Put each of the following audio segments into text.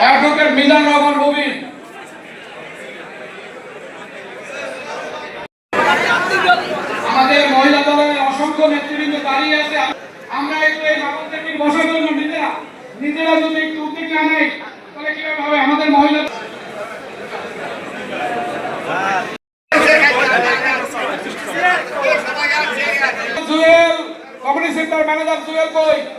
Advocate Mizan Rahman Mubin আমাদের মহিলা দলের অসংখ্য নেতৃবৃন্দ দাঁড়িয়ে আছে। আমরা একটু এই বাবুদেরকে বসার জন্য নিজেরা নিজেরা যদি একটু উদ্যোগ না নেই তাহলে কীভাবে হবে আমাদের মহিলা foi.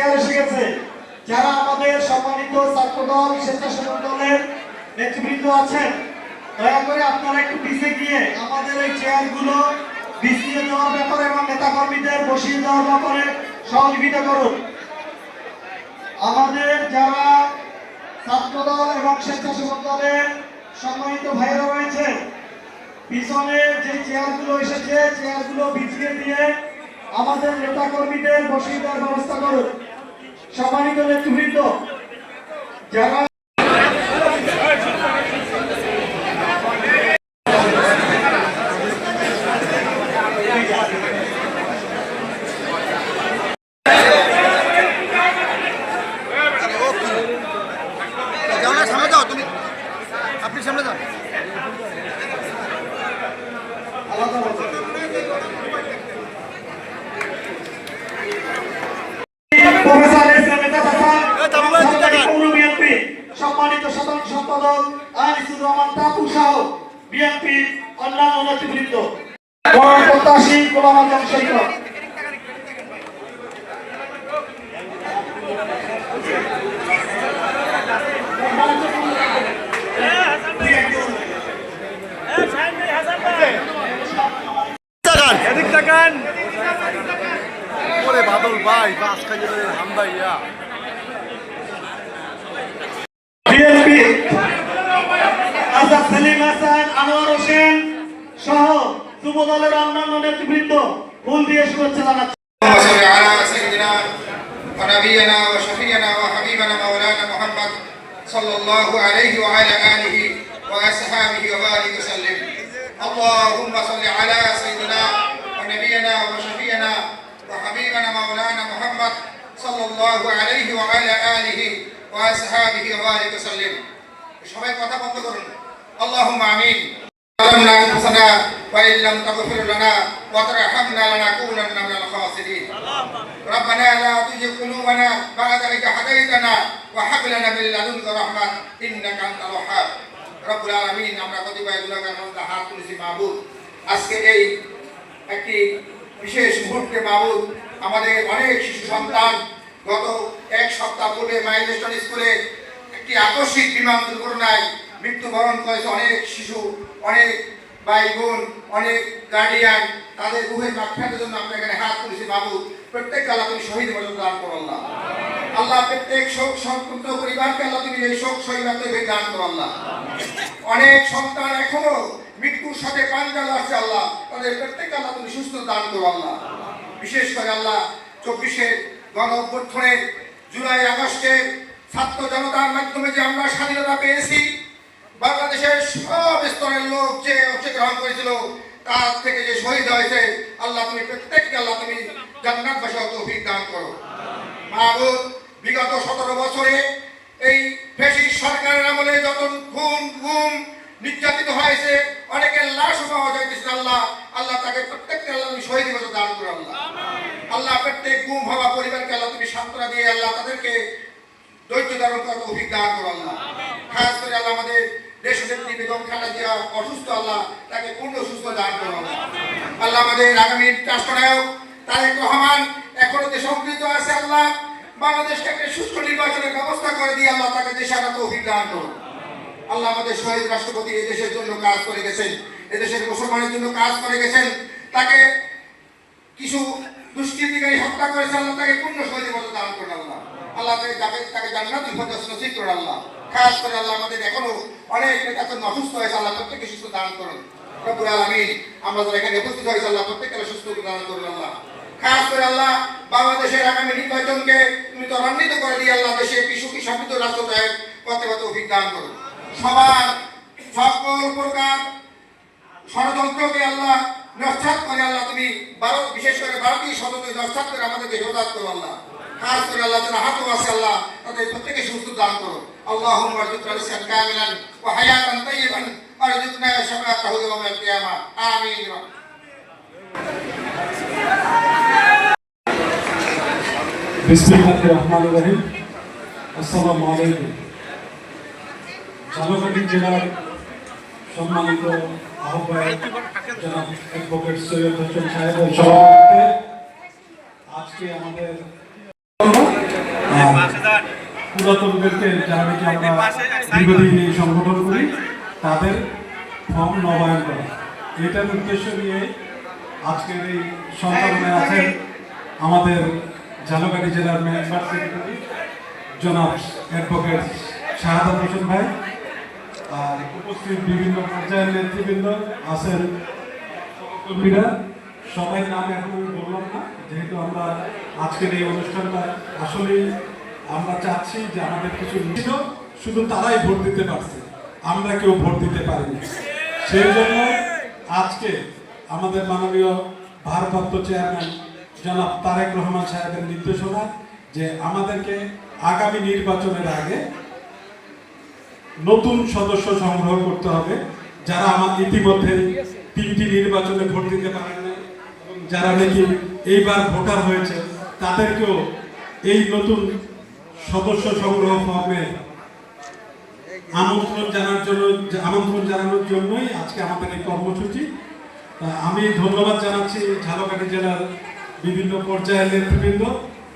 চেয়ার এসে গেছে। যারা আমাদের সম্মানিত ছাত্রদল, স্বেচ্ছাসেবক দলের নেতৃবৃন্দ আছেন, দয়া করে আপনারা একটু পিছিয়ে গিয়ে আমাদের এই চেয়ারগুলো বিছিয়ে দেওয়ার ব্যাপারে এবং নেতাকর্মীদের বসিয়ে দেওয়ার ব্যাপারে সহযোগিতা করুন। আমাদের যারা ছাত্রদল এবং স্বেচ্ছাসেবক দলের সম্মানিত ভাইরা রয়েছে পিছনে যে চেয়ারগুলো এসেছে, চেয়ারগুলো বিছিয়ে দিয়ে আমাদের নেতা কর্মীদের বসিয়ে দেওয়ার ব্যবস্থা করুন। সম্মানিত নেতৃবৃন্দ যারা আপনি সামনে যাও আলাদা আলাদা professor S M Mehtab Hasan, এ, তাবু ভাই, চিন্তা কর। পৌর বিএনপি সম্মানিত সাধারণ সম্পাদক আনিসুর রহমান টাপু সহ বিএনপি অন্যান্য নেতৃবৃন্দ বড় প্রত্যাশী গোলাম আজম সৈকত তাকান এদিক তাকান ওরে বাদল ভাই বাস খাইয়ে হাম ভাই ইয়া বিএনপি আজাদ সেলিম হাসান আনোয়ার হোসেন সহ যুব দলের অন্যান্য নেতৃবৃন্দ ফুল দিয়ে শুভেচ্ছা জানাচ্ছি اللهم صل على سيدنا ونبينا وشفينا وحبيبنا مولانا محمد صلى الله عليه وعلى آله وأصحابه وبارك وسلم اللهم صل على سيدنا ونبينا وشفينا وحبيبنا مولانا محمد صلى الله عليه وعلى آله وأصحابه وبارك وسلم সবাই কথা বন্ধ করুন اللهم آمين ظلمنا أنفسنا وإن لم تغفر لنا وترحمنا لنكونن من الخاسرين ربنا لا تزغ قلوبنا بعد إذ هديتنا وهب لنا من لدنك رحمة إنك أنت الوهاب রব্বুল আলামিন আমরা কতিপয় গুণাগার মধ্যে হাত তুলেছি মাহবুব আজকে এই একটি বিশেষ মুহূর্তে মাহবুব আমাদের অনেক শিশু সন্তান গত এক সপ্তাহ পূর্বে মাইলস্টোন স্কুলে একটি আকস্মিক বিমান দুর্ঘটনায় মৃত্যুবরণ করেছে অনেক শিশু, অনেক ভাই বোন অনেক গার্ডিয়ান তাদের রুহের মাক্ষাতের জন্য আমরা এখানে হাত তুলেছি, বাবু। প্রত্যেক আল্লাহ তুমি শহীদ মর্যাদা দান করো আল্লাহ। আল্লাহ প্রত্যেক শোক সম্পূর্ণ পরিবারকে আল্লাহ তুমি এই শোক সহিবাতে দান করো আল্লাহ। অনেক সন্তান এখনও মৃত্যুর সাথে পাঞ্জা লাগছে আল্লাহ। তাদের প্রত্যেক আল্লাহ তুমি সুস্থ দান করো আল্লাহ। বিশেষ করে আল্লাহ চব্বিশের গণ জুলাই আগস্টে ছাত্র জনতার মাধ্যমে যে আমরা স্বাধীনতা পেয়েছি, বাংলাদেশের সব স্তরের লোক যে অংশগ্রহণ করেছিল, তার থেকে যে শহীদ হয়েছে, আল্লাহ তুমি প্রত্যেককে, আল্লাহ তুমি জান্নাত বাসা তৌফিক করো। মাহবুব বিগত সতেরো বছরে এই ফেসিস সরকারের আমলে যত খুন, গুম, নির্যাতিত হয়েছে, অনেকের লাশ পাওয়া যাইতেছে আল্লাহ আল্লাহ তাকে প্রত্যেককে আল্লাহ তুমি শহীদ মতো দান করো আল্লাহ। আল্লাহ প্রত্যেক গুম হওয়া পরিবারকে আল্লাহ তুমি সান্ত্বনা দিয়ে আল্লাহ তাদেরকে ধৈর্য ধারণ করার তৌফিক করো আল্লাহ। খাস করে আল্লাহ আমাদের দেশ নেত্রী বেগম খালেদা জিয়া অসুস্থ আল্লাহ, তাকে পূর্ণ সুস্থ দান করো আল্লাহ। আমাদের আগামী রাষ্ট্রনায়ক তারেক রহমান এখনও যে সংকৃত আছে আল্লাহ, বাংলাদেশকে একটা সুষ্ঠু নির্বাচনের ব্যবস্থা করে দিয়ে আল্লাহ তাকে দেশে আনা তৌফিক দান করো। আল্লাহ আমাদের শহীদ রাষ্ট্রপতি এই দেশের জন্য কাজ করে গেছেন, এদেশের মুসলমানের জন্য কাজ করে গেছেন, তাকে কিছু দুষ্কৃতিকারী হত্যা করেছে আল্লাহ, তাকে পূর্ণ সহজীবতা দান করুন আল্লাহ। আল্লাহ তাকে তাকে তাকে জান্নাতুল ফেরদৌস নসিব করুন আল্লাহ। খাস করে আল্লাহ, আমাদের এখনও অনেক নেতাকর্মী অসুস্থ হয়েছে, আল্লাহ প্রত্যেককে সুস্থ দান করুন। রব্বুল আলামিন, আমরা যারা এখানে উপস্থিত হয়েছে, আল্লাহ প্রত্যেককে সুস্থ দান করুন আল্লাহ। খাস করে আল্লাহ, বাংলাদেশের আগামী নির্বাচনকে তুমি ত্বরান্বিত করে দিয়ে আল্লাহ দেশে সুখী সমৃদ্ধ রাষ্ট্র পথে পথে অভিজ্ঞান করুন। সবার সকল প্রকার ষড়যন্ত্রকে আল্লাহ নস্বাত করে আল্লাহ তুমি ভারত বিশেষ করে ভারতীয় সদস্য নস্বাত করে আমাদেরকে হেফাজত করো আল্লাহ খাস করে আল্লাহ যারা হাত আছে আল্লাহ তাদের প্রত্যেকে সুস্থ দান করো اللهم ارزقنا رزقا كاملا وحياة طيبا وارزقنا شفاعته يوم القيامة آمين বিসমিল্লাহির রহমানির রহিম আসসালামু আলাইকুম ঝালকাঠি জেলার সম্মানিত আহ্বায়ক জনাব অ্যাডভোকেট সৈয়দ হোসেন সাহেবের সভাপতিত্বে আমাদের পুরাতনদেরকে যারা সংগঠন করি, তাদের ফর্ম নবায়ন করা। এটার উদ্দেশ্য নিয়ে আজকের এই সম্মেলনে আছেন আমাদের ঝালকাঠি জেলার মেম্বার সেক্রেটারি জনাব অ্যাডভোকেট শাহাদাত হোসেন ভাই, আর উপস্থিত বিভিন্ন পর্যায়ের নেতৃবৃন্দ আছেন কর্মীরা সবাই নাম এখন বললাম না। যেহেতু আমরা আজকের এই অনুষ্ঠানটা আসলেই আমরা চাচ্ছি যে আমাদের কিছু ছিল শুধু তারাই ভোট দিতে পারছে। আমরা কেউ ভোট দিতে পারিনি। সেই জন্য আজকে আমাদের মাননীয় ভারপ্রাপ্ত চেয়ারম্যান জনাব তারেক রহমান সাহেবের নির্দেশনা যে আমাদেরকে আগামী নির্বাচনের আগে নতুন সদস্য সংগ্রহ করতে হবে, যারা আমার ইতিমধ্যে তিনটি নির্বাচনে ভোট দিতে পারেন যারা নাকি এইবার ভোটার হয়েছে, তাদেরকেও এই নতুন সদস্য সংগ্রহ ফর্মে আমন্ত্রণ জানার জন্য, আমন্ত্রণ জানানোর জন্যই আজকে আমাদের এই কর্মসূচি। আমি ধন্যবাদ জানাচ্ছি ঝালকাঠি জেলার বিভিন্ন পর্যায়ের নেতৃবৃন্দ,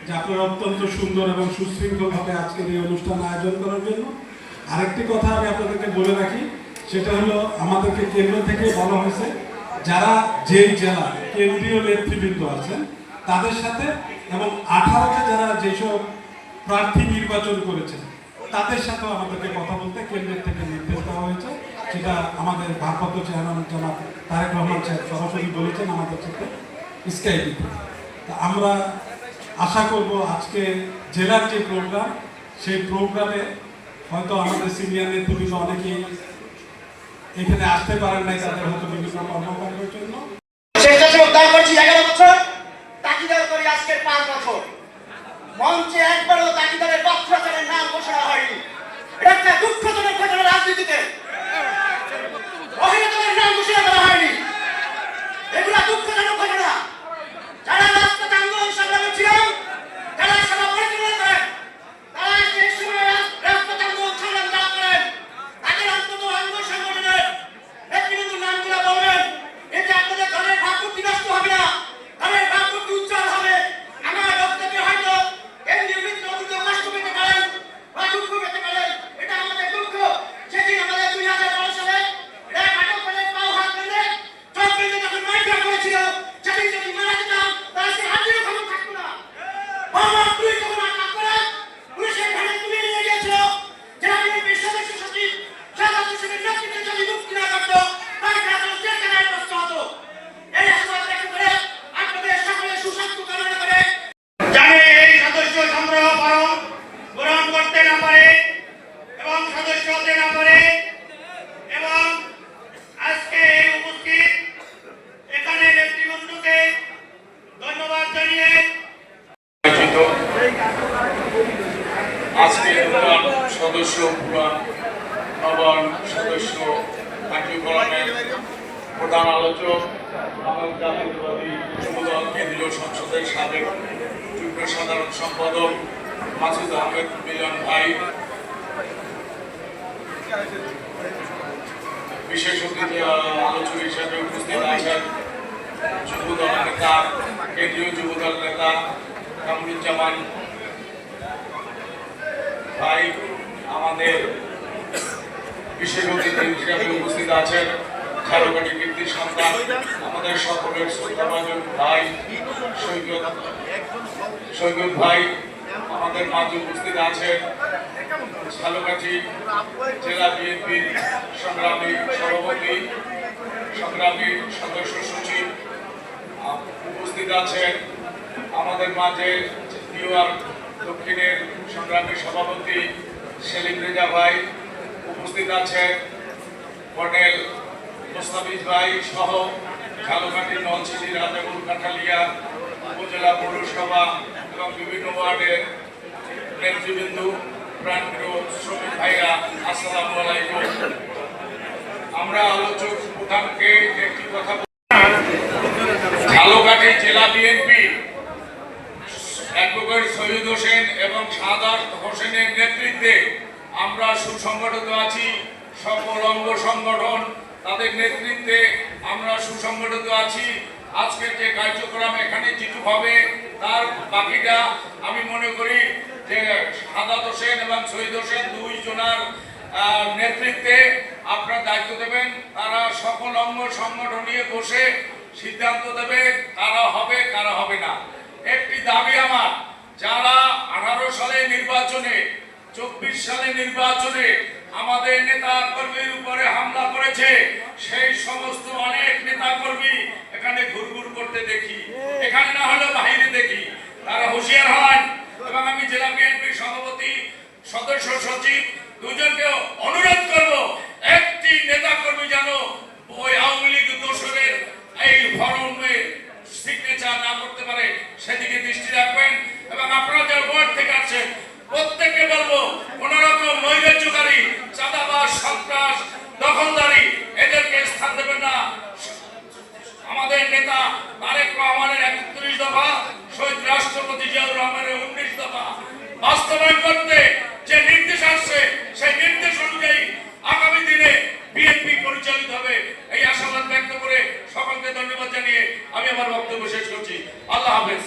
যে আপনারা অত্যন্ত সুন্দর এবং সুশৃঙ্খলভাবে আজকের এই অনুষ্ঠান আয়োজন করার জন্য। আরেকটি কথা আমি আপনাদেরকে বলে রাখি, সেটা হলো আমাদেরকে কেন্দ্র থেকে বলা হয়েছে যারা যেই জেলা কেন্দ্রীয় নেতৃবৃন্দ আছেন, তাদের সাথে এবং আঠারোতে যারা যেসব প্রার্থী নির্বাচন করেছেন, তাদের সাথেও আমাদেরকে কথা বলতে কেন্দ্রের থেকে নির্দেশ দেওয়া হয়েছে। সেটা আমাদের ভারপ্রাপ্ত চেয়ারম্যান জনাব তারেক রহমান সাহেব সরাসরি বলেছেন আমাদের সাথে স্কাইপিতে তা আমরা আশা করব আজকে জেলার যে প্রোগ্রাম, সেই প্রোগ্রামে হয়তো আমাদের সিনিয়র নেতৃবৃন্দ অনেকেই এখানে আসতে পারেন নাই তাদের হয়তো বিভিন্ন কর্মকাণ্ডের জন্য। স্বেচ্ছাসেবক দান করছি এগারো বছর, তাকিদার করি আজকের পাঁচ বছর। মঞ্চে একবারও তাকিদারের নাম হয়নি এটা একটা দুঃখজনক ঘটনা রাজনীতিতে মহিলাদের নাম ঘোষণা করা হয়নি এগুলা দুঃখজনক ঘটনা যারা রাজপথ আন্দোলন সংগ্রামে ছিলেন যারা সভা পরিচালনা করেন তারা সেই সময় রাজ- রাজপথ আন্দোলন সংগ্রাম যারা করেন তাদের অন্তত অঙ্গ সংগঠনের নেতৃবৃন্দ নামগুলো বলবেন এতে আপনাদের দলের ভাবমূর্তি নষ্ট হবে না দলের ভাবমূর্তি উজ্জ্বল হবে আমার বক্তব্যে হয়তো কেন্দ্রীয় মিত্র অভিযোগ নষ্ট পেতে পারেন বা দুঃখ পেতে পারেন এটা আমাদের দুঃখ সেদিন আমাদের দুই হাজার বারো সালে এক আটক করে পাও হাত বেঁধে চোখ বেঁধে যখন মাইকা করেছিল সেদিন যদি মারা যেতাম তাহলে সে হাতিরও খবর থাকতো না বাবা তুই যখন আটক করে পুলিশের ঘাড়ে তুলে নিয়ে গিয়েছিল জেলা বিএনপির সদস্য সচিব সাধারণ হোসেনের নেতৃত্বে যদি মুক্তি না করতো তাহলে তাদের জেলখানায় প্রশ্ন হতো এই আশীর্বাদ ব্যক্ত করে আপনাদের সকলের সুস্বাস্থ্য কামনা করে জানে এই সদস্য সংগ্রহ ফরম গ্রহণ করতে না পারে এবং সদস্য হতে না পারে এবং আজকে এই উপস্থিত এখানে নেতৃবৃন্দকে ধন্যবাদ জানিয়ে নির্বাচিত আজকে নূতন সদস্য পুরান নবান সদস্য কার্যক্রমের প্রধান আলোচক আমার জাতীয়তাবাদী যুবদল কেন্দ্রীয় সংসদের সাবেক যুগ্ম সাধারণ সম্পাদক মাসুদ আহমেদ মিলন ভাই। বিশেষ অতিথি আলোচক হিসেবে উপস্থিত আছেন যুবদল নেতা, কেন্দ্রীয় যুবদল নেতা কামরুজ্জামান ভাই, আমাদের বিশেষ অতিথি হিসেবে উপস্থিত আছেন সন্তান, আমাদের সকলের ভাই, সৈকত সৈকত ভাই, আমাদের উপস্থিত আছেন জেলা সংগ্রামী সভাপতি, সংগ্রামী সদস্য সচিব উপস্থিত আছেন আমাদের মাঝে নিউইয়র্ক দক্ষিণের সংগ্রামী সভাপতি সেলিম রেজা ভাই, উপস্থিত আছেন কর্নেল মোস্তাফিজ ভাই সহ ঝালকাঠি নলছিটি রাজাপুর কাঠালিয়া উপজেলা পৌরসভা এবং বিভিন্ন ওয়ার্ডের নেতৃবৃন্দু প্রাণপ্রিয় শ্রমিক ভাইরা, আসসালামু আলাইকুম। আমরা আলোচক প্রধানকে একটি কথা ঝালকাঠি জেলা বিএনপি অ্যাডভোকেট সৈয়দ হোসেন এবং সাদাত হোসেনের নেতৃত্বে আমরা সুসংগঠিত আছি। সকল অঙ্গ সংগঠন তাদের নেতৃত্বে আমরা সুসংগঠিত আছি। আজকের যে কার্যক্রম এখানে যেটু হবে, তার বাকিটা আমি মনে করি যে সাদাত হোসেন এবং সৈয়দ হোসেন দুই জনার নেতৃত্বে আপনার দায়িত্ব দেবেন। তারা সকল অঙ্গ সংগঠন নিয়ে বসে সিদ্ধান্ত দেবে কারা হবে কারা হবে না। যারা আঠারো সালে নির্বাচনে, চব্বিশ সালে নির্বাচনে আমাদের নেতা কর্মীর উপরে হামলা করেছে, সেই সমস্ত অনেক নেতা কর্মী এখানে ঘুরঘুর করতে দেখি। এখানে না হলেও বাহিরে দেখি। তারা হুঁশিয়ার হন এবং আমি জেলা বিএনপির সভাপতি, সদস্য, সচিব দুজনকেও অনুরোধ করব, একটি নেতা কর্মী যেন ওই আওয়ামী লীগ দোসরের এই ফরমে সিগনেচার না করতে পারে, সেদিকে দৃষ্টি রাখবেন। এবং আপনারা যারা বোর্ড থেকে আছেন, প্রত্যেককে বলব কোন রকম চাঁদাবাজ, সন্ত্রাস, দখলদারি, এদেরকে স্থান দেবেন না। আমাদের নেতা তারেক রহমানের একত্রিশ দফা, শহীদ রাষ্ট্রপতি জিয়াউর রহমানের উনিশ দফা। বাস্তবায়ন করতে যে নির্দেশ আসছে, সেই নির্দেশ অনুযায়ী আগামী দিনে বিএনপি পরিচালিত হবে। এই আশাবাদ ব্যক্ত করে সকলকে ধন্যবাদ জানিয়ে আমি আমার বক্তব্য শেষ করছি। আল্লাহ হাফেজ।